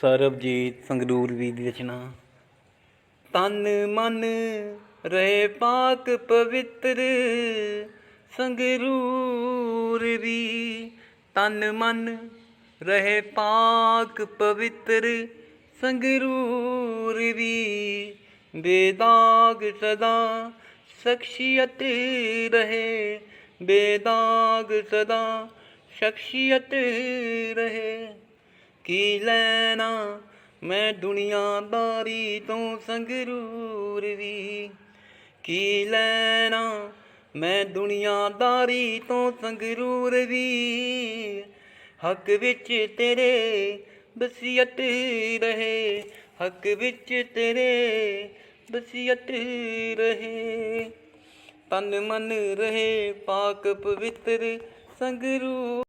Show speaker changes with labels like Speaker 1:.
Speaker 1: ਸਰਬਜੀਤ ਸੰਗਰੂਰ ਵੀ ਦੀ ਰਚਨਾ। ਤਨ ਮਨ ਰਹੇ ਪਾਕ ਪਵਿੱਤਰ ਸੰਗਰੂਰਵੀ ਤਨ ਮਨ ਰਹੇ ਪਾਕ ਪਵਿੱਤਰ ਸੰਗਰੂਰਵੀ ਬੇਦਾਗ ਸਦਾ ਸ਼ਖਸੀਅਤ ਰਹੇ। ਬੇਦਾਗ ਸਦਾ ਸ਼ਖਸੀਅਤ ਰਹੇ। ਕੀ ਲੈਣਾ? ਮੈਂ ਦੁਨੀਆਦਾਰੀ ਤੋਂ ਸੰਗਰੂਰ ਵੀ। ਕੀ ਲੈਣਾ? ਮੈਂ ਦੁਨੀਆਦਾਰੀ ਤੋਂ ਸੰਗਰੂਰ ਵੀ। ਹੱਕ ਵਿੱਚ ਤੇਰੇ ਬਸੀਅਤ ਰਹੇ। ਹੱਕ ਵਿੱਚ ਤੇਰੇ ਬਸੀਅਤ ਰਹੇ। ਤਨ ਮਨ ਰਹੇ, ਪਾਕ ਪਵਿੱਤਰ ਸੰਗਰੂਰ।